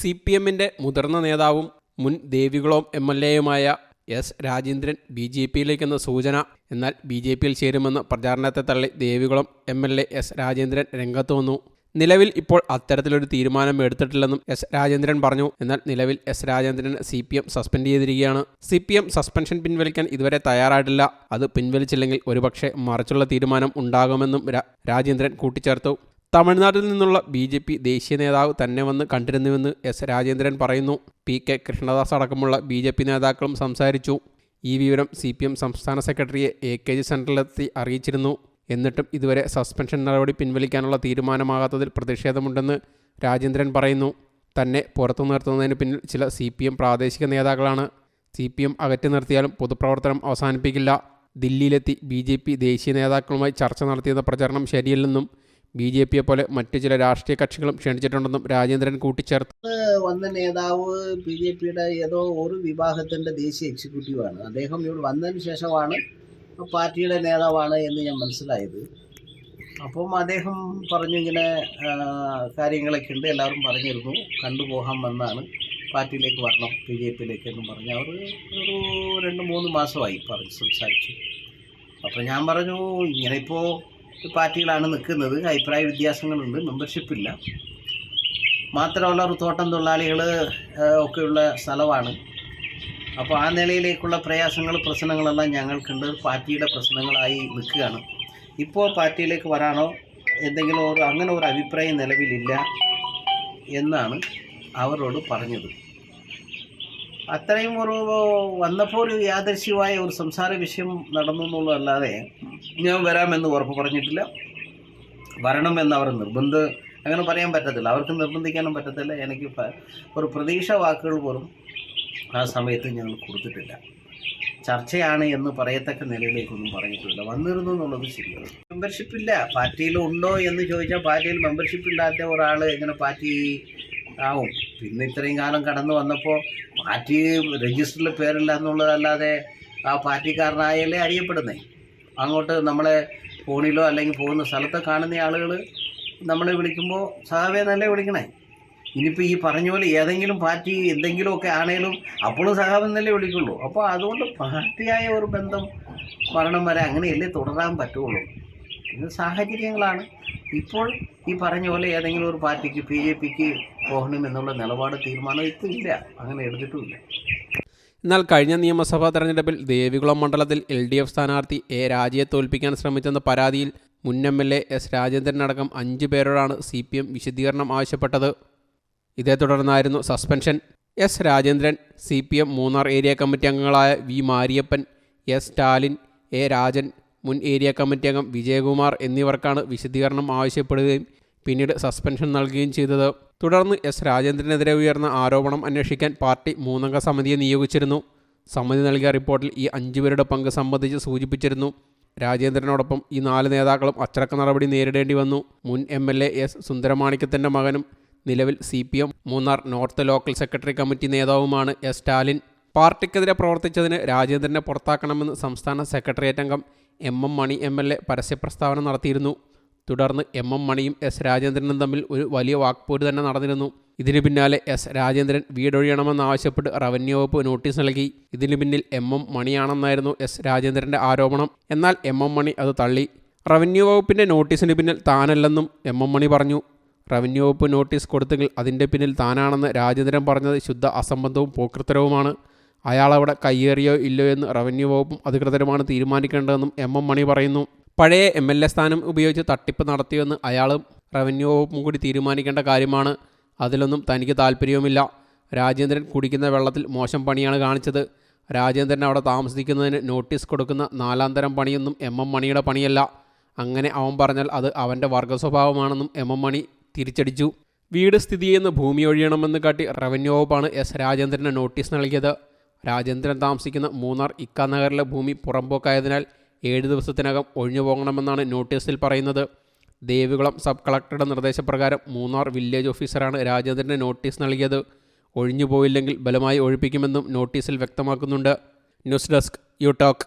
C P എമ്മിന്റെ മുതിർന്ന നേതാവും മുൻ ദേവികുളം എം എൽ എയുമായ എസ് രാജേന്ദ്രൻ ബി ജെ പിയിലേക്കെന്ന സൂചന. എന്നാൽ ബി ജെ പിയിൽ ചേരുമെന്ന് പ്രചാരണത്തെ തള്ളി Devikulam M L A S Rajendran രംഗത്ത് വന്നു. നിലവിൽ ഇപ്പോൾ അത്തരത്തിലൊരു തീരുമാനം എടുത്തിട്ടില്ലെന്നും എസ് രാജേന്ദ്രൻ പറഞ്ഞു. എന്നാൽ നിലവിൽ S Rajendran C P M suspend ചെയ്തിരിക്കുകയാണ്. സി പി എം സസ്പെൻഷൻ പിൻവലിക്കാൻ ഇതുവരെ തയ്യാറായിട്ടില്ല. അത് പിൻവലിച്ചില്ലെങ്കിൽ ഒരുപക്ഷെ മറിച്ചുള്ള തീരുമാനം ഉണ്ടാകുമെന്നും രാജേന്ദ്രൻ കൂട്ടിച്ചേർത്തു. തമിഴ്നാട്ടിൽ നിന്നുള്ള ബി ജെ പി ദേശീയ നേതാവ് തന്നെ വന്ന് കണ്ടിരുന്നുവെന്ന് എസ് രാജേന്ദ്രൻ പറയുന്നു. പി കെ കൃഷ്ണദാസ് അടക്കമുള്ള ബി ജെ പി നേതാക്കളും സംസാരിച്ചു. ഈ വിവരം സി പി എം സംസ്ഥാന സെക്രട്ടറിയെ എ കെ ജി സെന്ററിലെത്തി അറിയിച്ചിരുന്നു. എന്നിട്ടും ഇതുവരെ സസ്പെൻഷൻ നടപടി പിൻവലിക്കാനുള്ള തീരുമാനമാകാത്തതിൽ പ്രതിഷേധമുണ്ടെന്ന് രാജേന്ദ്രൻ പറയുന്നു. തന്നെ പുറത്തു നിർത്തുന്നതിന് പിന്നിൽ ചില സി പി എം പ്രാദേശിക നേതാക്കളാണ്. സി പി എം അകറ്റി നിർത്തിയാലും പൊതുപ്രവർത്തനം അവസാനിപ്പിക്കില്ല. ദില്ലിയിലെത്തി ബി ജെ പി ദേശീയ നേതാക്കളുമായി ചർച്ച നടത്തിയെന്ന പ്രചരണം ശരിയല്ലെന്നും ബി ജെ പിയെ പോലെ മറ്റു ചില രാഷ്ട്രീയ കക്ഷികളും ക്ഷണിച്ചിട്ടുണ്ടെന്നും രാജേന്ദ്രൻ കൂട്ടിച്ചേർത്തു. വന്ന നേതാവ് ബി ജെ പിയുടെ ഏതോ ഒരു വിഭാഗത്തിന്റെ ദേശീയ എക്സിക്യൂട്ടീവാണ്. അദ്ദേഹം ഇവിടെ വന്നതിന് ശേഷമാണ് പാർട്ടിയുടെ നേതാവാണ് എന്ന് ഞാൻ മനസ്സിലായത്. അപ്പം അദ്ദേഹം പറഞ്ഞു ഇങ്ങനെ കാര്യങ്ങളൊക്കെ ഉണ്ട് എല്ലാവരും പറഞ്ഞിരുന്നു. കണ്ടുപോകാൻ വന്നാണ് പാർട്ടിയിലേക്ക് വരണം ബി ജെ പിയിലേക്ക് എന്ന് പറഞ്ഞ്. അവർ ഒരു രണ്ട് മൂന്ന് മാസമായി പറഞ്ഞ് സംസാരിച്ചു. അപ്പം ഞാൻ പറഞ്ഞു ഇങ്ങനെ ഇപ്പോൾ പാർട്ടിയിലാണ് നിൽക്കുന്നത്. അഭിപ്രായ വ്യത്യാസങ്ങളുണ്ട്. മെമ്പർഷിപ്പ് ഇല്ല. മാത്രമല്ല ഒരു തോട്ടം തൊഴിലാളികൾ ഒക്കെയുള്ള സ്ഥലമാണ്. അപ്പോൾ ആ നിലയിലേക്കുള്ള പ്രയാസങ്ങൾ പ്രശ്നങ്ങളെല്ലാം ഞങ്ങൾക്കുണ്ട്. പാർട്ടിയുടെ പ്രശ്നങ്ങളായി നിൽക്കുകയാണ്. ഇപ്പോൾ പാർട്ടിയിലേക്ക് വരാനോ എന്തെങ്കിലും ഒരു അങ്ങനെ ഒരു അഭിപ്രായം നിലവിലില്ല എന്നാണ് അവരോട് പറഞ്ഞത്. അത്രയും ഒരു വന്നപ്പോൾ ഒരു യാദൃശ്യമായ ഒരു സംസാര വിഷയം നടന്നു എന്നുള്ളതല്ലാതെ ഞാൻ വരാമെന്ന് ഉറപ്പ് പറഞ്ഞിട്ടില്ല. വരണമെന്ന് അവർ നിർബന്ധ അങ്ങനെ പറയാൻ പറ്റത്തില്ല. അവർക്ക് നിർബന്ധിക്കാനും പറ്റത്തില്ല. എനിക്ക് ഒരു പ്രതീക്ഷ വാക്കുകൾ പോലും ആ സമയത്ത് ഞങ്ങൾ കൊടുത്തിട്ടില്ല. ചർച്ചയാണ് എന്ന് പറയത്തക്ക നിലയിലേക്കൊന്നും പറഞ്ഞിട്ടില്ല. വന്നിരുന്നു എന്നുള്ളത് ശരിയാണ്. മെമ്പർഷിപ്പ് ഇല്ല. പാർട്ടിയിൽ ഉണ്ടോ എന്ന് ചോദിച്ചാൽ പാർട്ടിയിൽ മെമ്പർഷിപ്പ് ഇല്ലാത്ത ഒരാൾ എങ്ങനെ പാർട്ടി ആവും. പിന്നെ ഇത്രയും കാലം കടന്നു വന്നപ്പോൾ പാർട്ടി രജിസ്റ്ററിൽ പേരില്ല എന്നുള്ളതല്ലാതെ ആ പാർട്ടിക്കാരനായല്ലേ അറിയപ്പെടുന്നേ. അങ്ങോട്ട് നമ്മളെ ഫോണിലോ അല്ലെങ്കിൽ പോകുന്ന സ്ഥലത്ത് കാണുന്ന ആളുകൾ നമ്മളെ വിളിക്കുമ്പോൾ സഹാവേ നല്ല വിളിക്കണേ. ഇനിയിപ്പോൾ ഈ പറഞ്ഞ പോലെ ഏതെങ്കിലും പാർട്ടി എന്തെങ്കിലുമൊക്കെ ആണേലും അപ്പോഴും സഹാബം തന്നെ വിളിക്കുള്ളൂ. അപ്പോൾ അതുകൊണ്ട് പാർട്ടിയായ ഒരു ബന്ധം മരണം വരെ അങ്ങനെയല്ലേ തുടരാൻ പറ്റുള്ളൂ. ഇത് സാഹചര്യങ്ങളാണ്. ഇപ്പോൾ ഈ പറഞ്ഞ പോലെ ഏതെങ്കിലും ഒരു പാർട്ടിക്ക് ബി ജെ പിക്ക് പോകണം എന്നുള്ള നിലപാട് തീരുമാനം ഇപ്പോൾ അങ്ങനെ എടുത്തിട്ടുമില്ല. എന്നാൽ കഴിഞ്ഞ നിയമസഭാ തെരഞ്ഞെടുപ്പിൽ ദേവികുളം മണ്ഡലത്തിൽ എൽ ഡി എഫ് സ്ഥാനാർത്ഥി എ രാജയെ തോൽപ്പിക്കാൻ ശ്രമിച്ചെന്ന പരാതിയിൽ മുൻ എം എൽ എ എസ് രാജേന്ദ്രനടക്കം അഞ്ചു പേരോടാണ് സി പി എം വിശദീകരണം ആവശ്യപ്പെട്ടത്. ഇതേ തുടർന്നായിരുന്നു suspension. S Rajendran C P M Munnar area committee അംഗങ്ങളായ V Mariyappan S Stalin A Rajan മുൻ ഏരിയ കമ്മിറ്റി അംഗം വിജയകുമാർ എന്നിവർക്കാണ് വിശദീകരണം ആവശ്യപ്പെടുകയും പിന്നീട് സസ്പെൻഷൻ നൽകുകയും ചെയ്തത്. തുടർന്ന് എസ് രാജേന്ദ്രനെതിരെ ഉയർന്ന ആരോപണം അന്വേഷിക്കാൻ പാർട്ടി മൂന്നംഗ സമിതിയെ നിയോഗിച്ചിരുന്നു. സമിതി നൽകിയ റിപ്പോർട്ടിൽ ഈ അഞ്ചുപേരുടെ പങ്ക് സംബന്ധിച്ച് സൂചിപ്പിച്ചിരുന്നു. രാജേന്ദ്രനോടൊപ്പം ഈ നാല് നേതാക്കളും അച്ചടക്ക നടപടി നേരിടേണ്ടി വന്നു. മുൻ എം എൽ എ എസ് സുന്ദരമാണിക്യത്തിന്റെ മകനും നിലവിൽ C P M Munnar north local secretary committee നേതാവുമാണ് S Stalin. പാർട്ടിക്കെതിരെ പ്രവർത്തിച്ചതിന് രാജേന്ദ്രനെ പുറത്താക്കണമെന്ന് സംസ്ഥാന സെക്രട്ടേറിയറ്റ് അംഗം M M Mani M L A പരസ്യപ്രസ്താവന നടത്തിയിരുന്നു. തുടർന്ന് എം എം മണിയും എസ് രാജേന്ദ്രനും തമ്മിൽ ഒരു വലിയ വാക്പോര് തന്നെ നടന്നിരുന്നു. ഇതിനു പിന്നാലെ എസ് രാജേന്ദ്രൻ വീടൊഴിയണമെന്നാവശ്യപ്പെട്ട് റവന്യൂ വകുപ്പ് നോട്ടീസ് നൽകി. ഇതിനു പിന്നിൽ എം എം മണിയാണെന്നായിരുന്നു എസ് രാജേന്ദ്രന്റെ ആരോപണം. എന്നാൽ എം എം മണി അത് തള്ളി. റവന്യൂ വകുപ്പിന്റെ നോട്ടീസിന് പിന്നിൽ താനല്ലെന്നും എം എം മണി പറഞ്ഞു. റവന്യൂ വകുപ്പ് നോട്ടീസ് കൊടുത്തെങ്കിൽ അതിന്റെ പിന്നിൽ താനാണെന്ന് രാജേന്ദ്രൻ പറഞ്ഞത് ശുദ്ധ അസംബന്ധവും പോക്കൃത്തരവുമാണ് അയാളവിടെ കയ്യേറിയോ ഇല്ലയോ എന്ന് റവന്യൂ വകുപ്പും അധികൃതരുമാണ് തീരുമാനിക്കേണ്ടതെന്നും എം എം മണി പറയുന്നു. പഴയ എം എൽ എ സ്ഥാനം ഉപയോഗിച്ച് തട്ടിപ്പ് നടത്തിയെന്ന് അയാളും റവന്യൂ വകുപ്പും കൂടി തീരുമാനിക്കേണ്ട കാര്യമാണ്. അതിലൊന്നും തനിക്ക് താല്പര്യവുമില്ല. രാജേന്ദ്രൻ കുടിക്കുന്ന വെള്ളത്തിൽ മോശം പണിയാണ് കാണിച്ചത്. രാജേന്ദ്രൻ അവിടെ താമസിക്കുന്നതിന് നോട്ടീസ് കൊടുക്കുന്ന നാലാം തരം പണിയൊന്നും എം എം മണിയുടെ പണിയല്ല. അങ്ങനെ അവൻ പറഞ്ഞാൽ അത് അവന്റെ വർഗസ്വഭാവമാണെന്നും എം എം മണി തിരിച്ചടിച്ചു. വീട് സ്ഥിതി ചെയ്യുന്ന ഭൂമി ഒഴിയണമെന്ന് കാട്ടി റവന്യൂ വകുപ്പാണ് എസ് രാജേന്ദ്രന് നോട്ടീസ് നൽകിയത്. രാജേന്ദ്രൻ താമസിക്കുന്ന മൂന്നാർ ഇക്ക നഗറിലെ ഭൂമി പുറമ്പോക്കായതിനാൽ ഏഴ് ദിവസത്തിനകം ഒഴിഞ്ഞു പോകണമെന്നാണ് നോട്ടീസിൽ പറയുന്നത്. ദേവികുളം സബ് കളക്ടറുടെ നിർദ്ദേശപ്രകാരം മൂന്നാർ വില്ലേജ് ഓഫീസറാണ് രാജേന്ദ്രന് നോട്ടീസ് നൽകിയത്. ഒഴിഞ്ഞു പോയില്ലെങ്കിൽ ബലമായി ഒഴിപ്പിക്കുമെന്നും നോട്ടീസിൽ വ്യക്തമാക്കുന്നുണ്ട്. News desk you talk.